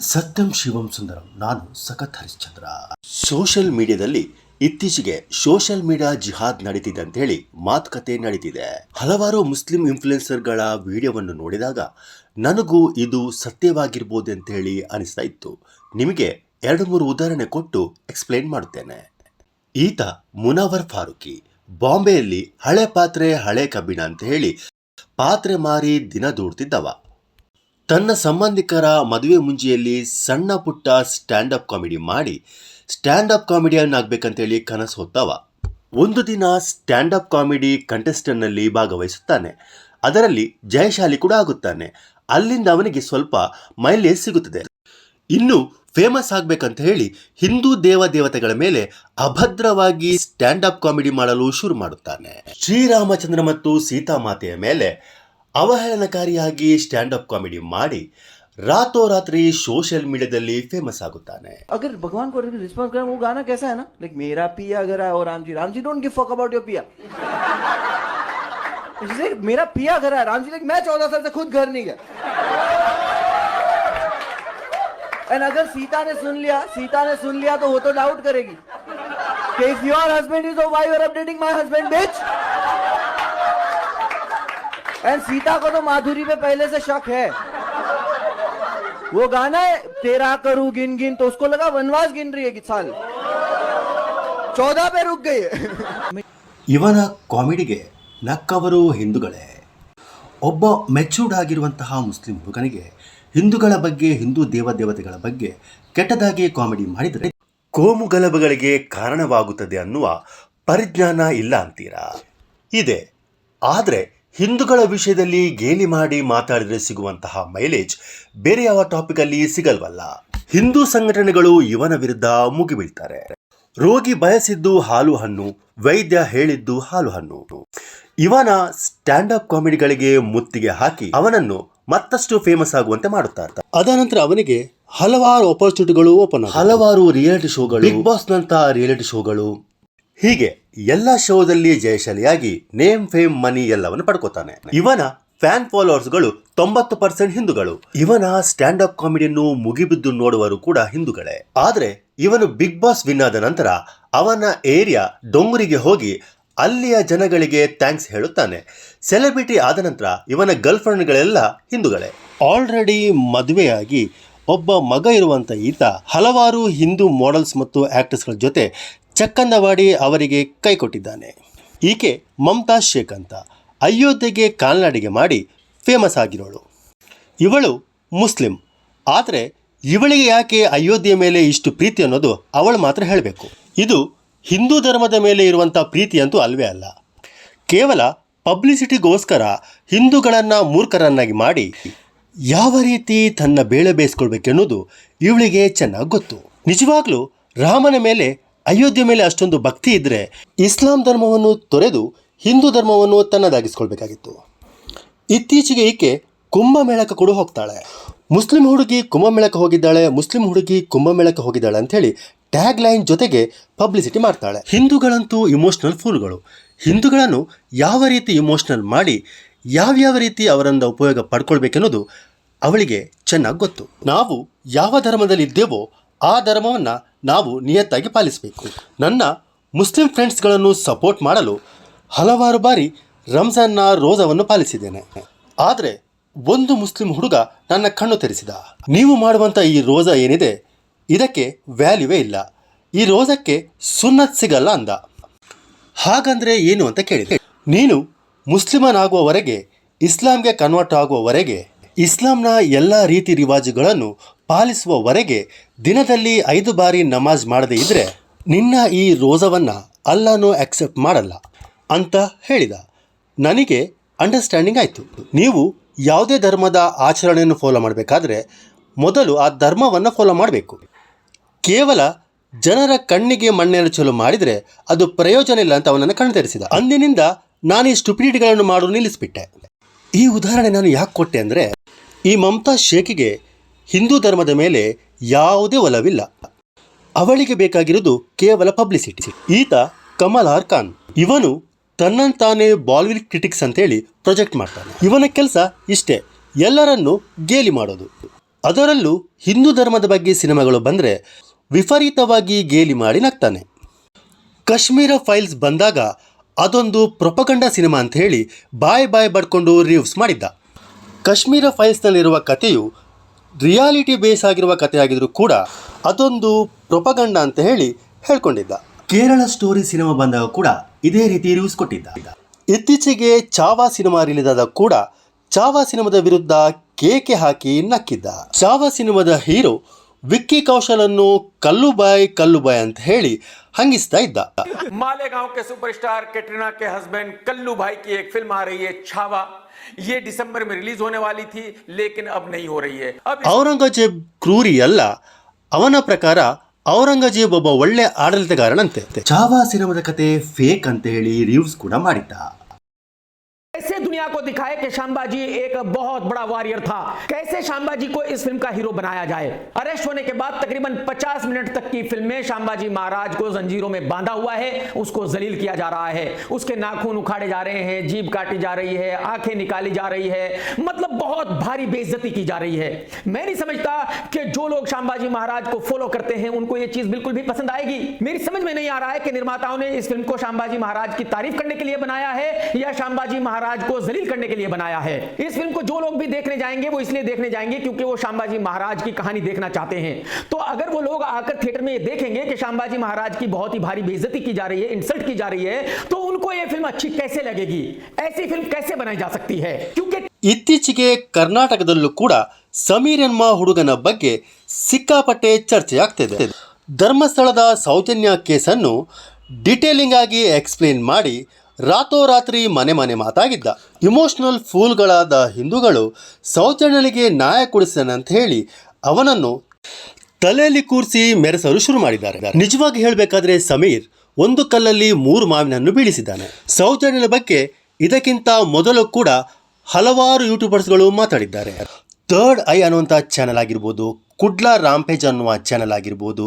ಸತ್ಯಂ ಶಿವಂ ಸುಂದರಂ, ನಾನು ಸಖತ್ ಹರಿಶ್ಚಂದ್ರ. ಸೋಷಿಯಲ್ ಮೀಡಿಯಾದಲ್ಲಿ ಇತ್ತೀಚೆಗೆ ಸೋಷಿಯಲ್ ಮೀಡಿಯಾ ಜಿಹಾದ್ ನಡೀತಿದೆ ಅಂತ ಹೇಳಿ ಮಾತುಕತೆ ನಡೀತಿದೆ. ಹಲವಾರು ಮುಸ್ಲಿಂ ಇನ್ಫ್ಲುಯೆನ್ಸರ್ಗಳ ವಿಡಿಯೋವನ್ನು ನೋಡಿದಾಗ ನನಗೂ ಇದು ಸತ್ಯವಾಗಿರ್ಬೋದು ಅಂತ ಹೇಳಿ ಅನಿಸ್ತಾ ಇತ್ತು. ನಿಮಗೆ ಎರಡು ಮೂರು ಉದಾಹರಣೆ ಕೊಟ್ಟು ಎಕ್ಸ್ಪ್ಲೈನ್ ಮಾಡುತ್ತೇನೆ. ಈತ ಮುನವರ್ ಫಾರೂಕಿ, ಬಾಂಬೆಯಲ್ಲಿ ಹಳೆ ಪಾತ್ರೆ ಹಳೆ ಕಬ್ಬಿಣ ಅಂತ ಹೇಳಿ ಪಾತ್ರೆ ಮಾರಿ ದಿನ ದೂಡ್ತಿದ್ದವ. ತನ್ನ ಸಂಬಂಧಿಕರ ಮದುವೆ ಮುಂಜಿಯಲ್ಲಿ ಸಣ್ಣ ಪುಟ್ಟ ಸ್ಟ್ಯಾಂಡ್ ಅಪ್ ಕಾಮಿಡಿ ಮಾಡಿ ಸ್ಟ್ಯಾಂಡ್ ಅಪ್ ಕಾಮಿಡಿಯನ್ ಆಗ್ಬೇಕಂತೇಳಿ ಕನಸು ಹೊತ್ತವ. ಒಂದು ದಿನ ಸ್ಟ್ಯಾಂಡ್ ಅಪ್ ಕಾಮಿಡಿ ಕಂಟೆಸ್ಟನ್ನಲ್ಲಿ ಭಾಗವಹಿಸುತ್ತಾನೆ. ಅದರಲ್ಲಿ ಜಯಶಾಲಿ ಕೂಡ ಆಗುತ್ತಾನೆ. ಅಲ್ಲಿಂದ ಅವನಿಗೆ ಸ್ವಲ್ಪ ಮೈಲೇಜ್ ಸಿಗುತ್ತದೆ. ಇನ್ನು ಫೇಮಸ್ ಆಗಬೇಕಂತ ಹೇಳಿ ಹಿಂದೂ ದೇವ ದೇವತೆಗಳ ಮೇಲೆ ಅಭದ್ರವಾಗಿ ಸ್ಟ್ಯಾಂಡ್ ಅಪ್ ಕಾಮಿಡಿ ಮಾಡಲು ಶುರು ಮಾಡುತ್ತಾನೆ. ಶ್ರೀರಾಮಚಂದ್ರ ಮತ್ತು ಸೀತಾಮಾತೆಯ ಮೇಲೆ ಅವಹೇಳನಕಾರಿಯಾಗಿ ಸ್ಟ್ಯಾಂಡ್ ಅಪ್ ಕಾಮಿಡಿ ಮಾಡಿ ರಾತೋರಾತ್ರಿ ಸೋಷಿಯಲ್ ಮೀಡಿಯಾದಲ್ಲಿ ಫೇಮಸ್ ಆಗುತ್ತಾನೆ अगर भगवान को रिस्पॉन्स करें वो गाना कैसा है ना लाइक मेरा पिया अगर है और Ram ji Ram ji don't give fuck about your पिया She's like, मेरा पिया घर है राम जी लाइक मैं चौदह साल से खुद घर नहीं गया एंड अगर सीता ने सुन लिया सीता ने सुन लिया तो वो तो डाउट करेगी कि if your husband is why you are updating my husband bitch and Sita को तो माधुरी पे पहले से शक है वो गाना है तेरा करू गिन गिन तो उसको लगा वनवास गिन रही है कि साल चौदह पे रुक गई है ಇವನ ಕಾಮಿಡಿಗೆ ನಕ್ಕವರು ಹಿಂದೂಗಳೇ ಒಬ್ಬ ಮೆಚೂರ್ಡ್ ಆಗಿರುವಂತಹ ಮುಸ್ಲಿಂ ಹುಡುಗನಿಗೆ ಹಿಂದೂಗಳ ಬಗ್ಗೆ ಹಿಂದೂ ದೇವದೇವತೆಗಳ ಬಗ್ಗೆ ಕೆಟ್ಟದಾಗಿ ಕಾಮಿಡಿ ಮಾಡಿದರೆ ಕೋಮು ಗಲಭೆಗಳಿಗೆ ಕಾರಣವಾಗುತ್ತದೆ ಅನ್ನುವ ಪರಿಜ್ಞಾನ ಇಲ್ಲ ಅಂತೀರಾ ಇದೆ ಆದರೆ ಹಿಂದೂಗಳ ವಿಷಯದಲ್ಲಿ ಗೇಲಿ ಮಾಡಿ ಮಾತಾಡಿದರೆ ಸಿಗುವಂತಹ ಮೈಲೇಜ್ ಬೇರೆ ಯಾವ ಟಾಪಿಕಲ್ಲಿ ಸಿಗಲ್ವಲ್ಲ. ಹಿಂದೂ ಸಂಘಟನೆಗಳು ಇವನ ವಿರುದ್ಧ ಮುಗಿಬೀಳ್ತಾರೆ. ರೋಗಿ ಬಯಸಿದ್ದು ಹಾಲು ಹಣ್ಣು ವೈದ್ಯ ಹೇಳಿದ್ದು ಹಾಲು ಹಣ್ಣು. ಇವನ ಸ್ಟ್ಯಾಂಡ್ ಅಪ್ ಕಾಮಿಡಿಗಳಿಗೆ ಮುತ್ತಿಗೆ ಹಾಕಿ ಅವನನ್ನು ಮತ್ತಷ್ಟು ಫೇಮಸ್ ಆಗುವಂತೆ ಮಾಡುತ್ತಾರೆ ಅದನಂತರ ಅವನಿಗೆ ಹಲವಾರು ಅಪರ್ಚುನಿಟಿಗಳು ಓಪನ್ ಹಲವಾರು ರಿಯಾಲಿಟಿ ಶೋಗಳು ಬಿಗ್ ಬಾಸ್ ನಂತಹ ರಿಯಾಲಿಟಿ ಶೋಗಳು ಹೀಗೆ ಎಲ್ಲ ಶೋದಲ್ಲಿ ಜಯಶಾಲಿಯಾಗಿ ನೇಮ್, ಫೇಮ್, ಮನಿ ಎಲ್ಲವನ್ನು ಪಡ್ಕೋತಾನೆ. ಇವನ ಫ್ಯಾನ್ ಫಾಲೋವರ್ಸ್ಗಳು ತೊಂಬತ್ತು ಪರ್ಸೆಂಟ್ ಹಿಂದೂಗಳು. ಇವನ ಸ್ಟ್ಯಾಂಡ್ ಅಪ್ ಕಾಮಿಡಿಯನ್ನು ಮುಗಿಬಿದ್ದು ನೋಡುವರು ಕೂಡ ಹಿಂದೂಗಳೇ. ಆದ್ರೆ ಇವನು ಬಿಗ್ ಬಾಸ್ ವಿನ್ ಆದ ನಂತರ ಅವನ ಏರಿಯಾ ಡೊಂಗುರಿಗೆ ಹೋಗಿ ಅಲ್ಲಿಯ ಜನಗಳಿಗೆ ಥ್ಯಾಂಕ್ಸ್ ಹೇಳುತ್ತಾನೆ. ಸೆಲೆಬ್ರಿಟಿ ಆದ ನಂತರ ಇವನ ಗರ್ಲ್ ಫ್ರೆಂಡ್ಗಳೆಲ್ಲ ಹಿಂದೂಗಳೇ. ಆಲ್ರೆಡಿ ಮದುವೆಯಾಗಿ ಒಬ್ಬ ಮಗ ಇರುವಂತ ಈತ ಹಲವಾರು ಹಿಂದೂ ಮಾಡೆಲ್ಸ್ ಮತ್ತು ಆಕ್ಟರ್ಸ್ಗಳ ಜೊತೆ ಚಕ್ಕಂದವಾಡಿ ಅವರಿಗೆ ಕೈ ಕೊಟ್ಟಿದ್ದಾನೆ. ಈಕೆ ಮಮತಾಜ್ ಶೇಖ್ ಅಂತ ಅಯೋಧ್ಯೆಗೆ ಕಾಲ್ನಡಿಗೆ ಮಾಡಿ ಫೇಮಸ್ ಆಗಿರೋಳು. ಇವಳು ಮುಸ್ಲಿಂ, ಆದರೆ ಇವಳಿಗೆ ಯಾಕೆ ಅಯೋಧ್ಯೆಯ ಮೇಲೆ ಇಷ್ಟು ಪ್ರೀತಿ ಅನ್ನೋದು ಅವಳು ಮಾತ್ರ ಹೇಳಬೇಕು. ಇದು ಹಿಂದೂ ಧರ್ಮದ ಮೇಲೆ ಇರುವಂಥ ಪ್ರೀತಿ ಅಂತೂ ಅಲ್ವೇ ಅಲ್ಲ. ಕೇವಲ ಪಬ್ಲಿಸಿಟಿಗೋಸ್ಕರ ಹಿಂದೂಗಳನ್ನು ಮೂರ್ಖರನ್ನಾಗಿ ಮಾಡಿ ಯಾವ ರೀತಿ ತನ್ನ ಬೇಳೆ ಬೇಯಿಸ್ಕೊಳ್ಬೇಕೆನ್ನುವುದು ಇವಳಿಗೆ ಚೆನ್ನಾಗಿ ಗೊತ್ತು. ನಿಜವಾಗ್ಲೂ ರಾಮನ ಮೇಲೆ ಅಯೋಧ್ಯೆ ಮೇಲೆ ಅಷ್ಟೊಂದು ಭಕ್ತಿ ಇದ್ದರೆ ಇಸ್ಲಾಂ ಧರ್ಮವನ್ನು ತೊರೆದು ಹಿಂದೂ ಧರ್ಮವನ್ನು ತನ್ನದಾಗಿಸ್ಕೊಳ್ಬೇಕಾಗಿತ್ತು. ಇತ್ತೀಚೆಗೆ ಈಕೆ ಕುಂಭಮೇಳಕ್ಕೆ ಕೂಡ ಹೋಗ್ತಾಳೆ. ಮುಸ್ಲಿಂ ಹುಡುಗಿ ಕುಂಭಮೇಳಕ್ಕೆ ಹೋಗಿದ್ದಾಳೆ, ಮುಸ್ಲಿಂ ಹುಡುಗಿ ಕುಂಭಮೇಳಕ್ಕೆ ಹೋಗಿದ್ದಾಳೆ ಅಂಥೇಳಿ ಟ್ಯಾಗ್ ಲೈನ್ ಜೊತೆಗೆ ಪಬ್ಲಿಸಿಟಿ ಮಾಡ್ತಾಳೆ. ಹಿಂದೂಗಳಂತೂ ಇಮೋಷ್ನಲ್ ಫೂಲ್ಗಳು. ಹಿಂದೂಗಳನ್ನು ಯಾವ ರೀತಿ ಇಮೋಷ್ನಲ್ ಮಾಡಿ ಯಾವ್ಯಾವ ರೀತಿ ಅವರಿಂದ ಉಪಯೋಗ ಪಡ್ಕೊಳ್ಬೇಕೆನ್ನೋದು ಅವಳಿಗೆ ಚೆನ್ನಾಗಿ ಗೊತ್ತು. ನಾವು ಯಾವ ಧರ್ಮದಲ್ಲಿ ಇದ್ದೇವೋ ಆ ಧರ್ಮವನ್ನು ನಾವು ನಿಯತ್ತಾಗಿ ಪಾಲಿಸಬೇಕು. ನನ್ನ ಮುಸ್ಲಿಂ ಫ್ರೆಂಡ್ಸ್ಗಳನ್ನು ಸಪೋರ್ಟ್ ಮಾಡಲು ಹಲವಾರು ಬಾರಿ ರಂಜಾನ್ನ ರೋಜಾವನ್ನು ಪಾಲಿಸಿದ್ದೇನೆ. ಆದರೆ ಒಂದು ಮುಸ್ಲಿಂ ಹುಡುಗ ನನ್ನ ಕಣ್ಣು ತೆರೆಸಿದ. ನೀವು ಮಾಡುವಂಥ ಈ ರೋಜಾ ಏನಿದೆ, ಇದಕ್ಕೆ ವ್ಯಾಲ್ಯೂವೇ ಇಲ್ಲ. ಈ ರೋಜಕ್ಕೆ ಸುನ್ನತ್ ಸಿಗಲ್ಲ ಅಂದ. ಹಾಗಂದರೆ ಏನು ಅಂತ ಕೇಳಿದೆ. ನೀನು ಮುಸ್ಲಿಮನಾಗುವವರೆಗೆ, ಇಸ್ಲಾಂಗೆ ಕನ್ವರ್ಟ್ ಆಗುವವರೆಗೆ, ಇಸ್ಲಾಂನ ಎಲ್ಲ ರೀತಿ ರಿವಾಜುಗಳನ್ನು ಪಾಲಿಸುವವರೆಗೆ ದಿನದಲ್ಲಿ ಐದು ಬಾರಿ ನಮಾಜ್ ಮಾಡದೇ ಇದ್ರೆ ನಿನ್ನ ಈ ರೋಜವನ್ನು ಅಲ್ಲಾನು ಅಕ್ಸೆಪ್ಟ್ ಮಾಡಲ್ಲ ಅಂತ ಹೇಳಿದ. ನನಗೆ ಅಂಡರ್ಸ್ಟ್ಯಾಂಡಿಂಗ್ ಆಯಿತು. ನೀವು ಯಾವುದೇ ಧರ್ಮದ ಆಚರಣೆಯನ್ನು ಫಾಲೋ ಮಾಡಬೇಕಾದ್ರೆ ಮೊದಲು ಆ ಧರ್ಮವನ್ನು ಫಾಲೋ ಮಾಡಬೇಕು. ಕೇವಲ ಜನರ ಕಣ್ಣಿಗೆ ಮಣ್ಣೆರಚಲು ಮಾಡಿದರೆ ಅದು ಪ್ರಯೋಜನ ಇಲ್ಲ ಅಂತ ಅವನನ್ನು ಕಣ್ತರಿಸಿದ. ಅಂದಿನಿಂದ ನಾನು ಈ ಸ್ಟುಪಿಡಿಟಿಗಳನ್ನು ಮಾಡಲು ನಿಲ್ಲಿಸಿಬಿಟ್ಟೆ. ಈ ಉದಾಹರಣೆ ನಾನು ಯಾಕೆ ಕೊಟ್ಟೆ ಅಂದರೆ ಈ ಮಮತಾ ಶೇಖಿಗೆ ಹಿಂದೂ ಧರ್ಮದ ಮೇಲೆ ಯಾವುದೇ ಒಲವಿಲ್ಲ. ಅವಳಿಗೆ ಬೇಕಾಗಿರುವುದು ಕೇವಲ ಪಬ್ಲಿಸಿಟಿ. ಈತ ಕಮಲ್ ಆರ್ ಖಾನ್. ಇವನು ತನ್ನಂತಾನೇ ಬಾಲಿವುಡ್ ಕ್ರಿಟಿಕ್ಸ್ ಅಂತೇಳಿ ಪ್ರೊಜೆಕ್ಟ್ ಮಾಡ್ತಾನೆ. ಇವನ ಕೆಲಸ ಇಷ್ಟೇ, ಎಲ್ಲರನ್ನು ಗೇಲಿ ಮಾಡೋದು. ಅದರಲ್ಲೂ ಹಿಂದೂ ಧರ್ಮದ ಬಗ್ಗೆ ಸಿನಿಮಾಗಳು ಬಂದರೆ ವಿಪರೀತವಾಗಿ ಗೇಲಿ ಮಾಡಿ ನಗ್ತಾನೆ. ಕಾಶ್ಮೀರ ಫೈಲ್ಸ್ ಬಂದಾಗ ಅದೊಂದು ಪ್ರೊಪಗಂಡ ಸಿನಿಮಾ ಅಂತ ಹೇಳಿ ಬಾಯ್ ಬಾಯ್ ಬಡ್ಕೊಂಡು ರಿವ್ಯೂಸ್ ಮಾಡಿದ್ದ. ಕಾಶ್ಮೀರ ಫೈಲ್ಸ್ನಲ್ಲಿರುವ ಕಥೆಯು ರಿಯಾಲಿಟಿ ಬೇಸ್ ಆಗಿರುವ ಕಥೆಯಾಗಿದ್ದರೂ ಕೂಡ ಅದೊಂದು ಪ್ರೊಪಗಂಡ ಅಂತ ಹೇಳಿ ಹೇಳ್ಕೊಂಡಿದ್ದ. ಕೇರಳ ಸ್ಟೋರಿ ಸಿನಿಮಾ ಬಂದಾಗ ಕೂಡ ಇದೇ ರೀತಿ ರಿವ್ಯೂಸ್ ಕೊಟ್ಟಿದ್ದ. ಇತ್ತೀಚೆಗೆ ಚಾವಾ ಸಿನಿಮಾ ರಿಲೀಸ್ ಆದಾಗ ಕೂಡ ಚಾವಾ ಸಿನಿಮಾದ ವಿರುದ್ಧ ಕೇಕೆ ಹಾಕಿ ನಕ್ಕಿದ್ದ. ಚಾವಾ ಸಿನಿಮಾದ ಹೀರೋ ವಿಕ್ಕಿ ಕೌಶಲನ್ನು ಕಲ್ಲು ಬಾಯ್ ಕಲ್ಲು ಬಾಯ್ ಅಂತ ಹೇಳಿ ಹಂಗಿಸ್ತಾ ಇದ್ದ. ಮಾಲೆಗಾಂವ್ ಕೆ ಸೂಪರ್ ಸ್ಟಾರ್ ಕೆಟ್ರಿನಾ ಕೆ ಹಸ್ಬೆಂಡ್ ಕಲ್ಲು ಬಾಯ್ ಕಿ ಫಿಲ್ಮ್ ಆ ರೀ ಚಾವಾ. ये दिसंबर में रिलीज होने वाली थी लेकिन अब नहीं हो रही है अब इस- ಔರಂಗಜೇಬ್ ಕ್ರೂರಿ ಅಲ್ಲ ಅವನ ಪ್ರಕಾರ ಔರಂಗಜೇಬ್ ಒಬ್ಬ ಒಳ್ಳೆ ಆಡಳಿತಗಾರನಂತೆ ಚಾವಾ ಸಿನಿಮಾದ ಕತೆ ಫೇಕ್ ಅಂತ ಹೇಳಿ ರಿವ್ಯೂಸ್ ಕೂಡ ಮಾಡಿದ್ದ दिखाए कि शांबाजी एक बहुत बड़ा वॉरियर था। कैसे शांबाजी को इस फ़िल्म का हीरो बनाया जाए? अरेस्ट होने के बाद तकरीबन 50 मिनट तक की फ़िल्म में शांबाजी महाराज को जंजीरों में बांधा हुआ है, उसको जलील किया जा रहा है। उसके नाखून उखाड़े जा रहे हैं, जीभ काटी जा रही है, आँखें निकाली जा रही है मतलब बहुत भारी बेइज्जती की जा रही है। मैं नहीं समझता कि जो लोग शांबाजी महाराज को फॉलो करते हैं, उनको यह चीज़ बिल्कुल भी पसंद आएगी। मेरी समझ में नहीं आ रहा है कि निर्माताओं ने इस फ़िल्म को शांबाजी महाराज की तारीफ़ करने के लिए बनाया है या शांबाजी महाराज को जलील करने के लिए बनाया है इस फिल्म को जो लोग भी देखने जाएंगे वो इसलिए देखने जाएंगे क्योंकि वो शांबाजी महाराज की कहानी देखना चाहते हैं तो अगर वो लोग आकर थिएटर में ये देखेंगे कि शांबाजी महाराज की बहुत ही भारी बेइज्जती की जा रही है इंसल्ट की जा रही है तो उनको ये फिल्म अच्छी कैसे लगेगी ऐसी फिल्म कैसे बनाई जा सकती है क्योंकि ಇತ್ತೀಚೆಗೆ ಕರ್ನಾಟಕದಲ್ಲೂ ಕೂಡ ಸಮೀರ್ ಎನ್ನುವ ಹುಡುಗನ ಬಗ್ಗೆ ಸಿಕ್ಕಾಪಟ್ಟೆ ಚರ್ಚೆಯಾಗ್ತಿದೆ ಧರ್ಮಸ್ಥಳದ ಸೌಜನ್ಯ ಕೇಸನ್ನು ಡಿಟೇಲಿಂಗ್ ಆಗಿ ಎಕ್ಸ್ಪ್ಲೇನ್ ಮಾಡಿ ರಾತೋರಾತ್ರಿ ಮನೆ ಮನೆ ಮಾತಾಗಿದ್ದ. ಇಮೋಷನಲ್ ಫೂಲ್ಗಳಾದ ಹಿಂದೂಗಳು ಸೌಜನ್ಯನಿಗೆ ನ್ಯಾಯ ಕೊಡಿಸಿದನಂತ ಹೇಳಿ ಅವನನ್ನು ತಲೆಯಲ್ಲಿ ಕೂರಿಸಿ ಮೆರೆಸಲು ಶುರು ಮಾಡಿದ್ದಾರೆ. ನಿಜವಾಗಿ ಹೇಳಬೇಕಾದ್ರೆ ಸಮೀರ್ ಒಂದು ಕಲ್ಲಲ್ಲಿ ಮೂರು ಮಾವಿನನ್ನು ಬೀಳಿಸಿದ್ದಾನೆ. ಸೌಜನ್ಯನ ಬಗ್ಗೆ ಇದಕ್ಕಿಂತ ಮೊದಲು ಕೂಡ ಹಲವಾರು ಯೂಟ್ಯೂಬರ್ಸ್ಗಳು ಮಾತಾಡಿದ್ದಾರೆ. ಥರ್ಡ್ ಐ ಅನ್ನುವಂಥ ಚಾನಲ್ ಆಗಿರ್ಬೋದು, ಕುಡ್ಲಾ ರಾಂಪೇಜ್ ಅನ್ನುವ ಚಾನಲ್ ಆಗಿರ್ಬೋದು,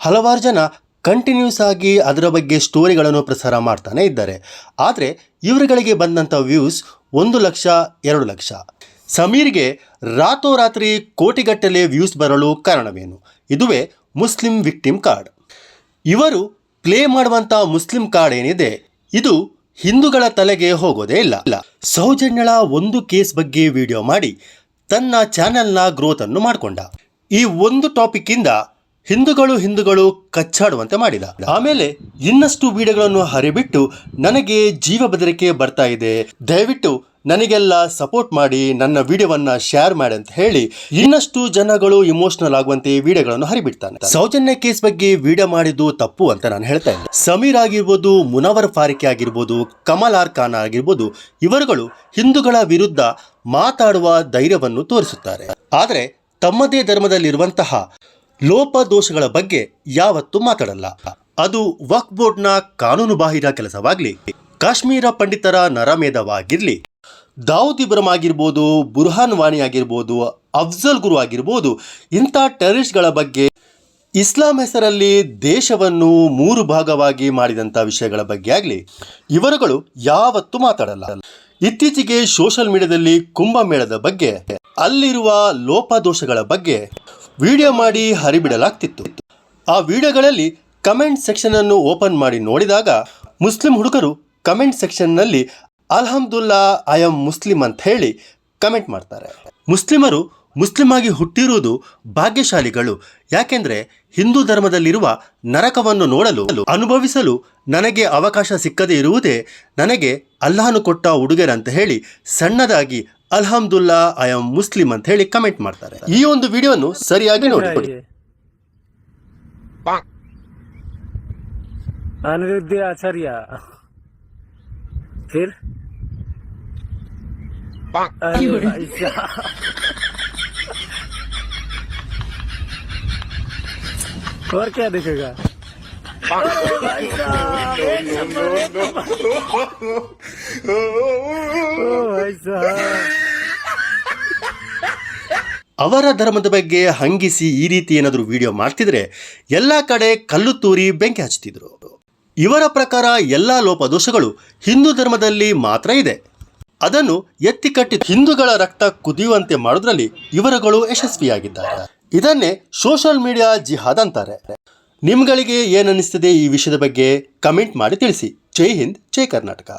ಹಲವಾರು ಜನ ಕಂಟಿನ್ಯೂಸ್ ಆಗಿ ಅದರ ಬಗ್ಗೆ ಸ್ಟೋರಿಗಳನ್ನು ಪ್ರಸಾರ ಮಾಡ್ತಾನೆ ಇದ್ದಾರೆ. ಆದರೆ ಇವರುಗಳಿಗೆ ಬಂದಂಥ ವ್ಯೂಸ್ ಒಂದು ಲಕ್ಷ, ಎರಡು ಲಕ್ಷ. ಸಮೀರ್ಗೆ ರಾತೋರಾತ್ರಿ ಕೋಟಿಗಟ್ಟಲೆ ವ್ಯೂಸ್ ಬರಲು ಕಾರಣವೇನು? ಇದುವೇ ಮುಸ್ಲಿಂ ವಿಕ್ಟಿಮ್ ಕಾರ್ಡ್ ಇವರು ಪ್ಲೇ ಮಾಡುವಂಥ ಮುಸ್ಲಿಂ ಕಾರ್ಡ್ ಏನಿದೆ? ಇದು ಹಿಂದೂಗಳ ತಲೆಗೆ ಹೋಗೋದೇ ಇಲ್ಲ. ಇಲ್ಲ ಸೌಜನ್ಯಳ ಒಂದು ಕೇಸ್ ಬಗ್ಗೆ ವಿಡಿಯೋ ಮಾಡಿ ತನ್ನ ಚಾನೆಲ್ನ ಗ್ರೋತ್ ಅನ್ನು ಮಾಡಿಕೊಂಡ. ಈ ಒಂದು ಟಾಪಿಕ್ ಇಂದ ಹಿಂದೂಗಳು ಹಿಂದೂಗಳು ಕಚ್ಚಾಡುವಂತೆ ಮಾಡಿದ. ಆಮೇಲೆ ಇನ್ನಷ್ಟು ವಿಡಿಯೋಗಳನ್ನು ಹರಿಬಿಟ್ಟು ನನಗೆ ಜೀವ ಬೆದರಿಕೆ ಬರ್ತಾ ಇದೆ. ದಯವಿಟ್ಟು ನನಗೆಲ್ಲ ಸಪೋರ್ಟ್ ಮಾಡಿ, ನನ್ನ ವಿಡಿಯೋವನ್ನ ಶೇರ್ ಮಾಡಿ ಅಂತ ಹೇಳಿ ಇನ್ನಷ್ಟು ಜನಗಳು ಇಮೋಷನಲ್ ಆಗುವಂತೆ ವಿಡಿಯೋಗಳನ್ನು ಹರಿಬಿಡ್ತಾನೆ. ಸೌಜನ್ಯ ಕೇಸ್ ಬಗ್ಗೆ ವಿಡಿಯೋ ಮಾಡಿದ್ದು ತಪ್ಪು ಅಂತ ನಾನು ಹೇಳ್ತಾ ಇದ್ದೆ. ಸಮೀರ್ ಆಗಿರ್ಬೋದು, ಮುನವರ್ ಫಾರಿಕೆ ಆಗಿರ್ಬೋದು, ಕಮಲ್ ಆರ್ ಖಾನ್ ಆಗಿರ್ಬೋದು, ಇವರುಗಳು ಹಿಂದೂಗಳ ವಿರುದ್ಧ ಮಾತಾಡುವ ಧೈರ್ಯವನ್ನು ತೋರಿಸುತ್ತಾರೆ. ಆದರೆ ತಮ್ಮದೇ ಧರ್ಮದಲ್ಲಿರುವಂತಹ ಲೋಪದೋಷಗಳ ಬಗ್ಗೆ ಯಾವತ್ತೂ ಮಾತಾಡಲ್ಲ. ಅದು ವಕ್ ಬೋರ್ಡ್ನ ಕಾನೂನು ಬಾಹಿರ ಕೆಲಸವಾಗ್ಲಿ, ಕಾಶ್ಮೀರ ಪಂಡಿತರ ನರಮೇಧವಾಗಿರ್ಲಿ, ದಾವೂದ್ ಇಬ್ರಮ್ ಆಗಿರ್ಬೋದು, ಬುರ್ಹಾನ್ ವಾಣಿ ಆಗಿರ್ಬೋದು, ಅಫ್ಜಲ್ ಗುರು ಆಗಿರ್ಬೋದು, ಇಂಥ ಟೆರರಿಸ್ಟ್ಗಳ ಬಗ್ಗೆ, ಇಸ್ಲಾಂ ಹೆಸರಲ್ಲಿ ದೇಶವನ್ನು ಮೂರು ಭಾಗವಾಗಿ ಮಾಡಿದಂಥ ವಿಷಯಗಳ ಬಗ್ಗೆ ಆಗಲಿ, ಇವರುಗಳು ಯಾವತ್ತೂ ಮಾತಾಡಲ್ಲ. ಇತ್ತೀಚೆಗೆ ಸೋಷಲ್ ಮೀಡಿಯಾದಲ್ಲಿ ಕುಂಭಮೇಳದ ಬಗ್ಗೆ, ಅಲ್ಲಿರುವ ಲೋಪದೋಷಗಳ ಬಗ್ಗೆ ವಿಡಿಯೋ ಮಾಡಿ ಹರಿಬಿಡಲಾಗ್ತಿತ್ತು. ಆ ವಿಡಿಯೋಗಳಲ್ಲಿ ಕಮೆಂಟ್ ಸೆಕ್ಷನ್ ಅನ್ನು ಓಪನ್ ಮಾಡಿ ನೋಡಿದಾಗ ಮುಸ್ಲಿಂ ಹುಡುಗರು ಕಮೆಂಟ್ ಸೆಕ್ಷನ್ನಲ್ಲಿ ಅಲ್ಹಮ್ದುಲ್ಲಾ ಐ ಆಮ್ ಮುಸ್ಲಿಂ ಅಂತ ಹೇಳಿ ಕಮೆಂಟ್ ಮಾಡ್ತಾರೆ. ಮುಸ್ಲಿಮರು ಮುಸ್ಲಿಮಾಗಿ ಹುಟ್ಟಿರುವುದು ಭಾಗ್ಯಶಾಲಿಗಳು. ಯಾಕೆಂದ್ರೆ ಹಿಂದೂ ಧರ್ಮದಲ್ಲಿರುವ ನರಕವನ್ನು ನೋಡಲು, ಅನುಭವಿಸಲು ನನಗೆ ಅವಕಾಶ ಸಿಕ್ಕದೇ ಇರುವುದೇ ನನಗೆ ಅಲ್ಲಾಹನು ಕೊಟ್ಟ ಉಡುಗೊರೆ ಅಂತ ಹೇಳಿ ಸಣ್ಣದಾಗಿ ಅಲ್ಹಮ್ದುಲ್ಲಾ ಐ ಆಮ್ ಮುಸ್ಲಿಂ ಅಂತ ಹೇಳಿ ಕಮೆಂಟ್ ಮಾಡ್ತಾರೆ ಈ ಒಂದು ವಿಡಿಯೋವನ್ನು ಸರಿಯಾಗಿ ನೋಡಿಕೊಡಿ अनिरुद्ध आचार्य फिर अरे भाई साहब। और क्या दिखेगा अरे भाई साहब, ಅವರ ಧರ್ಮದ ಬಗ್ಗೆ ಹಂಗಿಸಿ ಈ ರೀತಿ ಏನಾದರೂ ವಿಡಿಯೋ ಮಾಡ್ತಿದ್ರೆ ಎಲ್ಲ ಕಡೆ ಕಲ್ಲು ತೂರಿ ಬೆಂಕಿ ಹಚ್ತಿದ್ರು. ಇವರ ಪ್ರಕಾರ ಎಲ್ಲ ಲೋಪದೋಷಗಳು ಹಿಂದೂ ಧರ್ಮದಲ್ಲಿ ಮಾತ್ರ ಇದೆ. ಅದನ್ನು ಎತ್ತಿಕಟ್ಟಿ ಹಿಂದೂಗಳ ರಕ್ತ ಕುದಿಯುವಂತೆ ಮಾಡೋದ್ರಲ್ಲಿ ಇವರುಗಳು ಯಶಸ್ವಿಯಾಗಿದ್ದಾರೆ. ಇದನ್ನೇ ಸೋಷಲ್ ಮೀಡಿಯಾ ಜಿಹಾದ್ ಅಂತಾರೆ. ನಿಮ್ಗಳಿಗೆ ಏನನ್ನಿಸ್ತದೆ ಈ ವಿಷಯದ ಬಗ್ಗೆ ಕಮೆಂಟ್ ಮಾಡಿ ತಿಳಿಸಿ. ಜೈ ಹಿಂದ್, ಜೈ ಕರ್ನಾಟಕ.